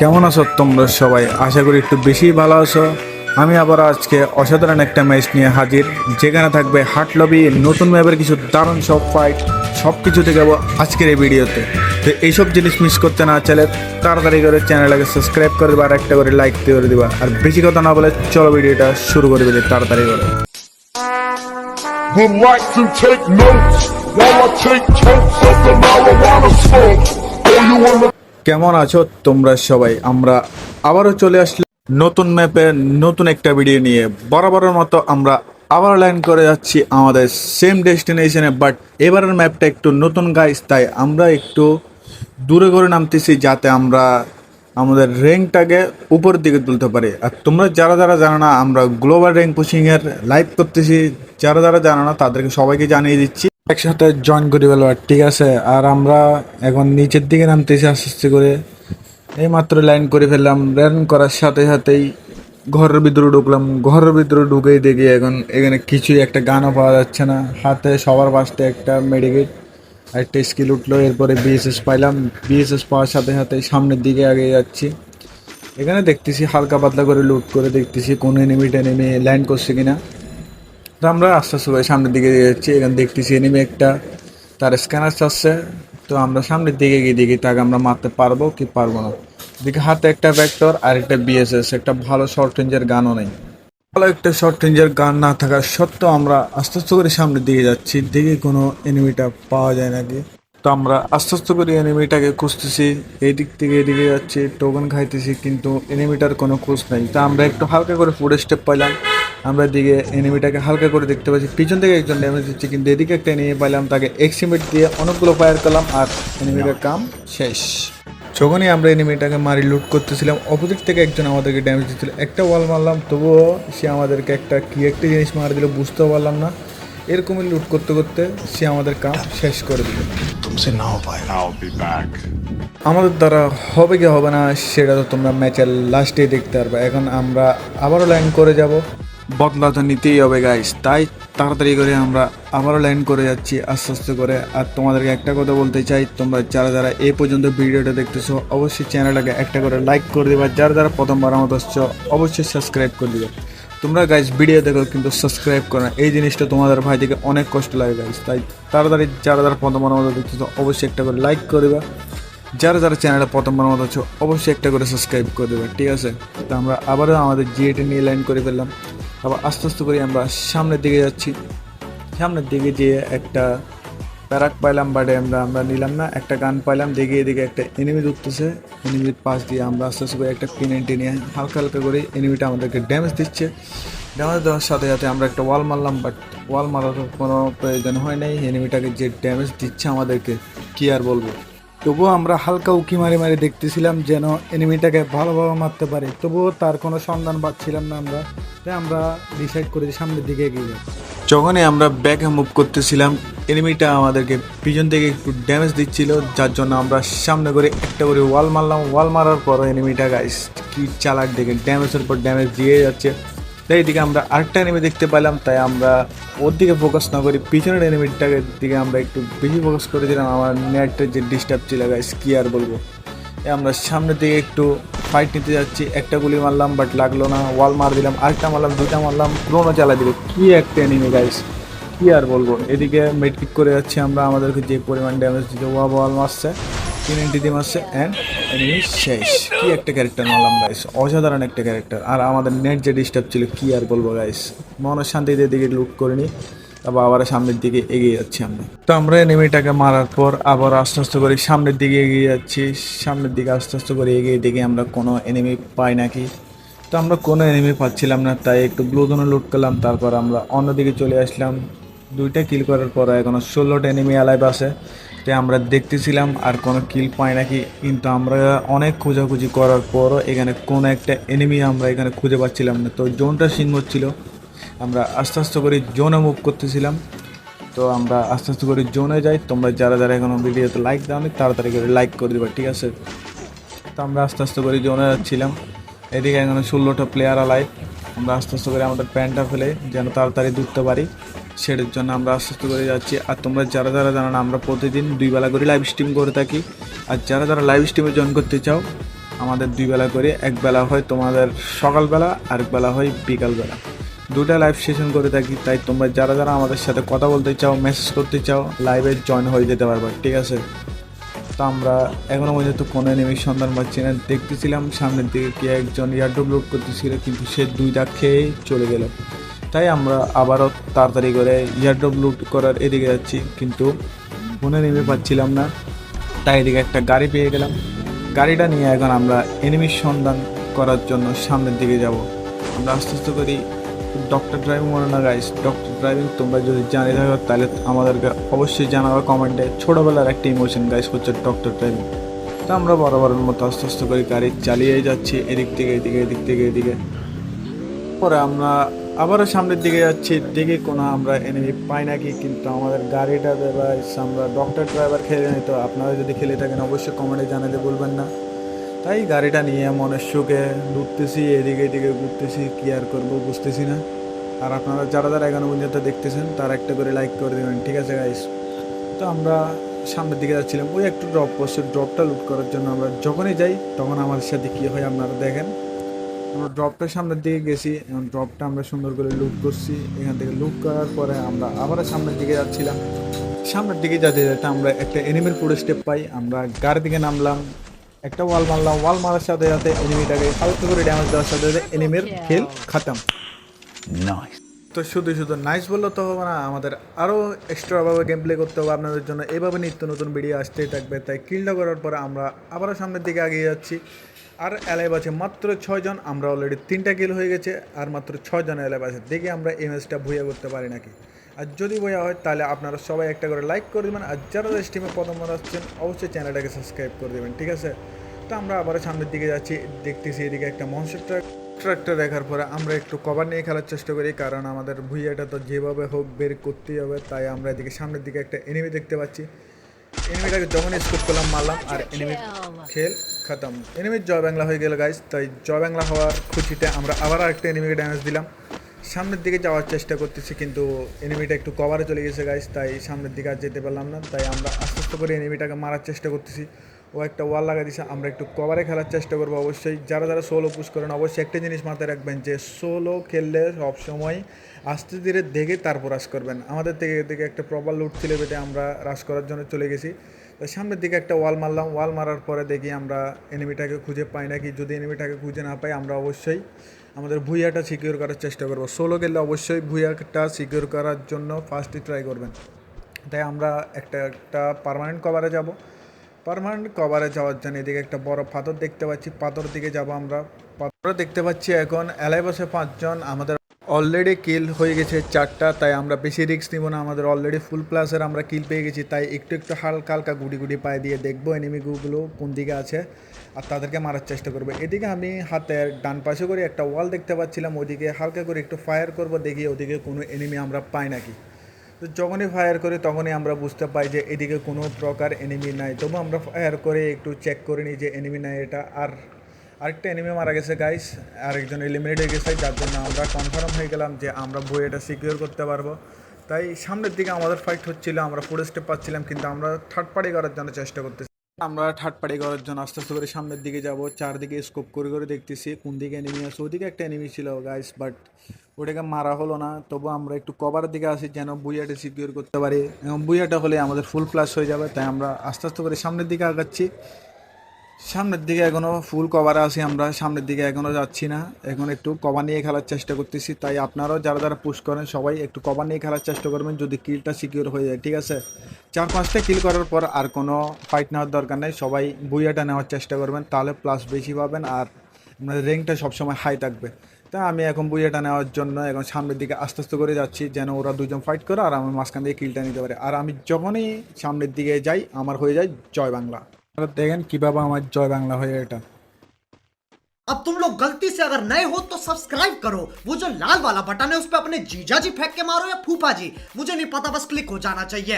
কেমন আছো তোমরা সবাই? আশা করি একটু বেশি ভালো আছো। আমি আবার আজকে অসাধারণ একটা ম্যাচ নিয়ে হাজির, যেখানে থাকবে হাট লবি নতুন ম্যাপের কিছু দারুণ সব ফাইট সব কিছু দেখাবো আজকের এই ভিডিওতে। তো এইসব জিনিস মিস করতে না চাইলে তাড়াতাড়ি করে চ্যানেলটাকে সাবস্ক্রাইব করে দিবা আর একটা করে লাইক করে দিবা। আর বেশি কথা না বলে চলো ভিডিওটা শুরু করে দিলে তাড়াতাড়ি করে। Would like to take notes while I take of the marijuana smoke. You কেমন আছো তোমরা সবাই? আমরা আবারও চলে আসলে নতুন ম্যাপে নতুন একটা ভিডিও নিয়ে। বরাবরের মতো আমরা আবার লাইন করে যাচ্ছি আমাদের সেম ডেস্টিনেশনে বাট এবারের ম্যাপটা একটু নতুন গাইস তাই আমরা একটু দূরে করে নামতেছি যাতে আমরা আমাদের র্যাঙ্কটাকে উপরের দিকে তুলতে পারি। আর তোমরা যারা যারা জানো না, আমরা গ্লোবাল র্যাঙ্ক পুশিংয়ের লাইভ করতেছি। যারা যারা জানো না, তাদেরকে সবাইকে জানিয়ে দিচ্ছি। একসাথে জয়েন করে আর ঠিক আছে? আর আমরা এখন নিচের দিকে নামতেছি আস্তে আস্তে করে। এই মাত্র লাইন করে ফেললাম লাইন করার সাথে সাথেই ঘরের ভিতরে ঢুকলাম। ঘরের ভিতরে ঢুকেই দেখি এখন এখানে কিছুই একটা গানও পাওয়া যাচ্ছে না। হাতে সবার পাশে একটা মেডিকেট একটা স্কিল উঠল, এরপরে বিএসএস পাইলাম। বিএসএস পাওয়ার সাথে সাথে সামনের দিকে আগে যাচ্ছি। এখানে দেখতেছি হালকা পাতলা করে লুট করে দেখতেছি কোন এনিমিটা নেমে লাইন করছে কিনা। আমরা আস্তে আস্তে করে সামনের দিকে যাচ্ছি এখানে দেখতেছি এনিমি একটা, তার স্ক্যানার চাচ্ছে। তো আমরা সামনের দিকে গিয়ে দেখি, তাকে আমরা মারতে পারব কি পারব না। দিকে হাতে একটা ভেক্টর আর একটা বিএসএস একটা ভালো শর্ট রেঞ্জের গানও নেই। ভালো একটা শর্ট রেঞ্জের গান না থাকা সত্ত্বেও আমরা আস্তে আস্তে করে সামনের দিকে যাচ্ছি, দেখি কোনো এনিমিটা পাওয়া যায় নাকি। তো আমরা আস্তে আস্তে করে এনিমিটাকে খুঁজতেছি এই দিক থেকে এদিকে যাচ্ছি টোকন খাইতেছি, কিন্তু এনিমিটার কোনো খোঁজ নেই। তা আমরা একটু হালকা করে ফুড স্টেপ পাইলাম। আমরা দিকে এনিমিটাকে হালকা করে দেখতে পাচ্ছি। পিছন থেকে একজন ড্যামেজ দিচ্ছে কিন্তু এদিকে একটা এনিমি পাইলাম তাকে এক্সিমেট দিয়ে অনেকগুলো ফায়ার করলাম আর এনিমিটার কাম শেষ। যখনই আমরা এনিমিটাকে মারি লুট করতেছিলাম অপোজিট থেকে একজন আমাদেরকে ড্যামেজ দিচ্ছিল। একটা ওয়াল মারলাম তবুও সে আমাদেরকে একটা কি একটা জিনিস মারা দিল বুঝতেও পারলাম না। এরকমই লুট করতে করতে সে আমাদের কাম শেষ করে দিল. আমাদের দ্বারা হবে কি হবে না সেটা তো তোমরা ম্যাচের লাস্টেই দেখতে পারবে। এখন আমরা আবারও লাইন করে যাব। বদলা তো নিতেই হবে গাইস তাই তাড়াতাড়ি করে আমরা আবারও লাইন করে যাচ্ছি, আস্তে আস্তে করে। আর তোমাদেরকে একটা কথা বলতে চাই, তোমরা যারা যারা এ পর্যন্ত ভিডিওটা দেখতেছো, অবশ্যই চ্যানেলটাকে একটা করে লাইক করে দেবে। যারা যারা প্রথমবার আমাদের আসছো অবশ্যই সাবস্ক্রাইব করে দেবে। তোমরা গাইস ভিডিও দেখো, কিন্তু সাবস্ক্রাইব করো না। এই জিনিসটা তোমাদের ভাই থেকে অনেক কষ্ট লাগে গাইস তাই তাড়াতাড়ি যারা যারা প্রথমবার আমাদের দেখতেছো, অবশ্যই একটা করে লাইক করে দেবে। যারা যারা চ্যানেলটা প্রথমবার মতো হচ্ছে অবশ্যই একটা করে সাবস্ক্রাইব করে দেবে, ঠিক আছে? তো আমরা আবারও আমাদের জিএটি নিয়ে লাইন করে ফেললাম। আবার আস্তে আস্তে করে আমরা সামনের দিকে যাচ্ছি। সামনের দিকে যেয়ে একটা প্যারাক পাইলাম বাট আমরা আমরা নিলাম না। একটা গান পাইলাম, দেখে এদিকে একটা এনিমি ঢুকতেছে এনিমির পাশ দিয়ে আমরা আস্তে আস্তে করে একটা পিনেন্টি নিয়ে হালকা হালকা করে এনিমিটা আমাদেরকে ড্যামেজ দিচ্ছে। ড্যামেজ দেওয়ার সাথে সাথে আমরা একটা ওয়াল মারলাম বাট ওয়াল মারার কোনো প্রয়োজন হয় নাই। এনিমিটাকে যে ড্যামেজ দিচ্ছে আমাদেরকে, কি আর বলব? তবুও আমরা হালকা উকি মারি মারি দেখতেছিলাম যেন এনিমিটাকে ভালোভাবে মারতে পারি। তবুও তার কোনো সন্ধান পাচ্ছিলাম না আমরা। তাই আমরা ডিসাইড করেছি সামনের দিকে এগিয়ে যখনই আমরা ব্যাকে মুভ করতেছিলাম এনিমিটা আমাদেরকে পিছন থেকে একটু ড্যামেজ দিচ্ছিল, যার জন্য আমরা সামনে করে একটা করে ওয়াল মারলাম। ওয়াল মারার পর এনিমিটা গাইস কি চালাক দেখে ড্যামেজের পর ড্যামেজ দিয়ে যাচ্ছে। তাই এদিকে আমরা আরেকটা এনিমি দেখতে পেলাম, তাই আমরা ওর দিকে ফোকাস না করি পিছনের এনিমিটাকে দিকে আমরা একটু বেশি ফোকাস করেছিলাম আমার নেটের যে ডিস্টার্ব ছিল গাইস কি আর বলব? আমরা সামনের দিকে একটু ফাইট নিতে যাচ্ছি। একটা গুলি মারলাম বাট লাগল না। ওয়াল মার দিলাম, আরেকটা মারলাম, দুইটা মারলাম, পুরোনো চালা দিল। কি একটা এনিমি গাইস কি আর বলব? এদিকে মেডকিক করে যাচ্ছি আমরা, আমাদেরকে যে পরিমাণ ড্যামেজ দিতে ওয়া ওয়াল মারছে, তিন দিয়ে মারছে অ্যান্ড এনিমি শেষ। কি একটা ক্যারেক্টার মারলাম গাইস অসাধারণ একটা ক্যারেক্টার আর আমাদের নেট যে ডিস্টার্ব ছিল, কি আর বলব গাইস মনের শান্তিতে দিকে লুট করিনি। তারপর আবার সামনের দিকে এগিয়ে যাচ্ছি আমরা। তো আমরা এনিমিটাকে মারার পর আবার আস্তে আস্তে করে সামনের দিকে এগিয়ে যাচ্ছি। সামনের দিকে আস্তে আস্তে করে এগিয়ে দেখি আমরা কোনো এনিমি পাই নাকি। তো আমরা কোনো এনিমি পাচ্ছিলাম না, তাই একটু ব্লুজনে লুট করলাম, তারপর আমরা অন্যদিকে চলে আসলাম। দুইটা কিল করার পর এখনও ষোলোটা এনিমি অ্যালাইভ আছে। তাই আমরা দেখতেছিলাম আর কোনো কিল পাই নাকি। কিন্তু আমরা অনেক খোঁজাখুঁজি করার পরও এখানে কোনো একটা এনিমি আমরা এখানে খুঁজে পাচ্ছিলাম না। তো জোনটা সিং হচ্ছিল আমরা আস্তে আস্তে করে জোনে মুভ করতেছিলাম। তো আমরা আস্তে আস্তে করে জোনে যাই। তোমরা যারা যারা এখনও ভিডিওতে লাইক দাও তাড়াতাড়ি করে লাইক করে দেবে, ঠিক আছে? তো আমরা আস্তে আস্তে করে জোনে যাচ্ছিলাম। এদিকে এখানে ষোলোটা প্লেয়ার আলাই আমরা আস্তে আস্তে করে আমাদের প্যান্টটা ফেলে যেন তাড়াতাড়ি ধরতে পারি। সেটার জন্য আমরা আস্তে আস্তে করে যাচ্ছি। আর তোমরা যারা যারা জানো না, আমরা প্রতিদিন দুই বেলা করে লাইভ স্ট্রিম করে থাকি। আর যারা যারা লাইভ স্ট্রিমে জয়েন করতে চাও, আমাদের দুই বেলা করে, এক বেলা হয় তোমাদের সকালবেলা আর বেলা হয় বিকালবেলা। দুটা লাইভ সেশন করে থাকি, তাই তোমরা যারা যারা আমাদের সাথে কথা বলতে চাও মেসেজ করতে চাও লাইভে জয়েন হয়ে যেতে পারবে, ঠিক আছে? তো আমরা এখনও পর্যন্ত কোনো এনিমির সন্ধান পাচ্ছি না। দেখতেছিলাম সামনের দিকে কি একজন ইয়ারডোপ লোড করতেছিল, কিন্তু সে দুইটা খেয়েই চলে গেল। তাই আমরা আবারও তাড়াতাড়ি করে ইয়ারড্রপ লুট করার এদিকে যাচ্ছি, কিন্তু ফোনে নেমে পাচ্ছিলাম না। তাই এদিকে একটা গাড়ি পেয়ে গেলাম। গাড়িটা নিয়ে এখন আমরা এনিমির সন্ধান করার জন্য সামনের দিকে যাব। আমরা আস্তে আস্তে করি। ডক্টর ড্রাইভিং মনে না গাইস ডক্টর ড্রাইভিং তোমরা যদি জানি থাকো, তাহলে আমাদেরকে অবশ্যই জানাবে কমেন্টে ছোটোবেলার একটা ইমোশন গাইস হচ্ছে ডক্টর ড্রাইভিং তো আমরা বরাবরের মতো আস্তে আস্তে করে গাড়ি চালিয়ে যাচ্ছি, এদিক থেকে, এদিকে, এদিক থেকে, এদিকে। পরে আমরা আবারও সামনের দিকে যাচ্ছি দিকে কোনো আমরা এনিমি পাই নাকি, কিন্তু আমাদের গাড়িটা দেবাইস, আমরা ডক্টর ড্রাইভার খেলে নিই। তো আপনারা যদি খেলে থাকেন, অবশ্যই কমেন্টে জানাতে বলবেন না। তাই গাড়িটা নিয়ে মনের সুখে ঘুরতেছি, এদিকে এদিকে ঘুরতেছি, কি আর করব বুঝতেছি না। আর আপনারা যারা যারা এখনও পর্যন্ত দেখতেছেন, তার একটা করে লাইক করে দেবেন, ঠিক আছে গাইস তো আমরা সামনের দিকে যাচ্ছিলাম। ওই একটু ড্রপ করছে ড্রপটা লুট করার জন্য আমরা যখনই যাই, তখন আমাদের সাথে কী হয় আপনারা দেখেন। আমরা ড্রপটার সামনের দিকে গেছি এবং ড্রপটা আমরা সুন্দর করে লুট করছি। এখান থেকে লুট করার পরে আমরা আবারও সামনের দিকে যাচ্ছিলাম। সামনের দিকে যেতে যেতে আমরা একটা এনিমির পুরো স্টেপ পাই, আমরা গাড়ি দিকে নামলাম। একটা ওয়াল মারলাম ওয়াল মারার সাথে সাথে এনিমিটাকে হালকা করে ড্যামেজ দেওয়ার সাথে সাথে এনিমির খেল খাতাম। তো শুধু শুধু নাইস বললে তো হবে না আমাদের আরও এক্সট্রাভাবে গেম প্লে করতে হবে আপনাদের জন্য। এভাবে নিত্য নতুন ভিডিও আসতেই থাকবে তাই কিলটা করার পরে আমরা আবারও সামনের দিকে এগিয়ে যাচ্ছি। আর অ্যালাইভ আছে মাত্র ছয়জন আমরা অলরেডি তিনটা কিল হয়ে গেছে আর মাত্র ছয়জন অ্যালাইভ আছে। দেখে আমরা এই ম্যাচটা ভুইয়া করতে পারি নাকি। আর যদি বোঝা হয়, তাহলে আপনারা সবাই একটা করে লাইক করে দেবেন। আর যারা স্টিমে প্রথম আসছেন, অবশ্যই চ্যানেলটাকে সাবস্ক্রাইব করে দেবেন, ঠিক আছে? তো আমরা আবারও সামনের দিকে যাচ্ছি। দেখতেছি এদিকে একটা মনস্টার ট্রাক ট্রাকটা দেখার পরে আমরা একটু কভার নিয়ে খেলার চেষ্টা করি, কারণ আমাদের ভুইয়াটা তো যেভাবে হোক বের করতেই হবে, তাই আমরা এদিকে সামনের দিকে একটা এনিমি দেখতে পাচ্ছি। এনিমিটাকে যখন স্কোপ করলাম, মারলাম, আর এনিমি খেল খতম। এনিমির জয় বাংলা হয়ে গেল গাইস তাই জয় বাংলা হওয়ার খুশিতে আমরা আবার আরেকটা এনিমিকে ড্যামেজ দিলাম। সামনের দিকে যাওয়ার চেষ্টা করতেছি, কিন্তু এনিমিটা একটু কভারে চলে গেছে গাইস তাই সামনের দিকে আর যেতে পারলাম না। তাই আমরা আস্তে আস্তে করে এনিমিটাকে মারার চেষ্টা করতেছি। ও একটা ওয়াল লাগা দিছে, আমরা একটু কভারে খেলার চেষ্টা করব অবশ্যই। যারা যারা সোলো পুশ করেন, অবশ্যই একটা জিনিস মাথায় রাখবেন যে সোলো খেললে সবসময় আস্তে ধীরে দেখে তারপর রাশ করবেন। আমাদের থেকে এদিকে একটা প্রপার লুট ছিল বেটে আমরা রাশ করার জন্য চলে গেছি। তো সামনের দিকে একটা ওয়াল মারলাম ওয়াল মারার পরে দেখি আমরা এনিমিটাকে খুঁজে পাই নাকি। যদি এনিমিটাকে খুঁজে না পাই, আমরা অবশ্যই আমাদের ভুইয়াটা সিকিউর করার চেষ্টা করব। সোলো গেলে অবশ্যই ভুইয়াটা সিকিউর করার জন্য ফার্স্টই ট্রাই করবেন। তাই আমরা একটা একটা পারমানেন্ট কভারে যাব। পারমানেন্ট কভারে যাওয়ার জন্য এদিকে একটা বড় পাথর দেখতে পাচ্ছি। পাথর দিকে যাব আমরা। পাথর দেখতে পাচ্ছি এখন। এলাই বসে পাঁচজন। আমাদের অলরেডি কিল হয়ে গেছে চারটা, তাই আমরা বেশি রিস্ক নিব না। আমাদের অলরেডি ফুল প্লাসের আমরা কিল পেয়ে গেছি, তাই একটু একটু হালকা হালকা গুড়ি গুড়ি পায়ে দিয়ে দেখব এনিমিগুলো কোন দিকে আছে, আর তাদেরকে মারার চেষ্টা করব। এদিকে আমি হাতের ডান পাশে করে একটা ওয়াল দেখতে পাচ্ছিলাম, ওদিকে হালকা করে একটু ফায়ার করব, দেখি ওদিকে কোনো এনিমি আমরা পাই নাকি। তো যখনই ফায়ার করি, তখনই আমরা বুঝতে পাই যে এদিকে কোনো প্রকার এনিমি নাই। তবু আমরা ফায়ার করে একটু চেক করে নিই যে এনিমি নাই এটা, আর আরেকটা এনিমি মারা গেছে গাইস আরেকজন এলিমিনেট হয়ে গেছে, যার জন্য আমরা কনফার্ম হয়ে গেলাম যে আমরা বই এটা সিকিউর করতে পারব। তাই সামনের দিকে আমাদের ফাইট হচ্ছিল, আমরা ফুড স্টেপ পাচ্ছিলাম, কিন্তু আমরা থার্ড পার্টি করার জন্য চেষ্টা করতেছি। আমরা থার্ড পার্টি করার জন্য আস্তে আস্তে করে সামনের দিকে যাব, চারদিকে স্কোপ করে করে দেখতেছি কোন দিকে এনিমি আছে। ওদিকে একটা এনিমি ছিল গাইস বাট ওটাকে মারা হলো না। তবু আমরা একটু কভারের দিকে আসি, যেন বুইয়াটা সিকিউর করতে পারি। এবং বুইয়াটা হলে আমাদের ফুল প্লাস হয়ে যাবে, তাই আমরা আস্তে আস্তে করে সামনের দিকে আগাচ্ছি। সামনের দিকে এখনও ফুল কভারে আছি আমরা, সামনের দিকে এখনও যাচ্ছি না। এখন একটু কভার নিয়ে খেলার চেষ্টা করতেছি, তাই আপনারাও যারা যারা পুশ করেন সবাই একটু কভার নিয়ে খেলার চেষ্টা করবেন যদি কিলটা সিকিউর হয়ে যায়, ঠিক আছে? চার পাঁচটা কিল করার পর আর কোনো ফাইট নেওয়ার দরকার নেই, সবাই বুইয়াটা নেওয়ার চেষ্টা করবেন, তাহলে প্লাস বেশি পাবেন আর আপনার র্যাঙ্কটা সবসময় হাই থাকবে। তা আমি এখন বুইয়াটা নেওয়ার জন্য এখন সামনের দিকে আস্তে আস্তে করে যাচ্ছি, যেন ওরা দুজন ফাইট করে আর আমি মাঝখান দিয়ে কিলটা নিতে পারে। আর আমি যখনই সামনের দিকে যাই, আমার হয়ে যায় জয় বাংলা। আপনারা দেখেন কীভাবে আমার জয় বাংলা হয়ে এটা अब तुम लोग गलती से अगर नए हो तो सब्सक्राइब करो वो जो लाल वाला बटन है उस पर अपने जीजा जी फेंक के मारो या फूफा जी मुझे नहीं पता बस क्लिक हो जाना चाहिए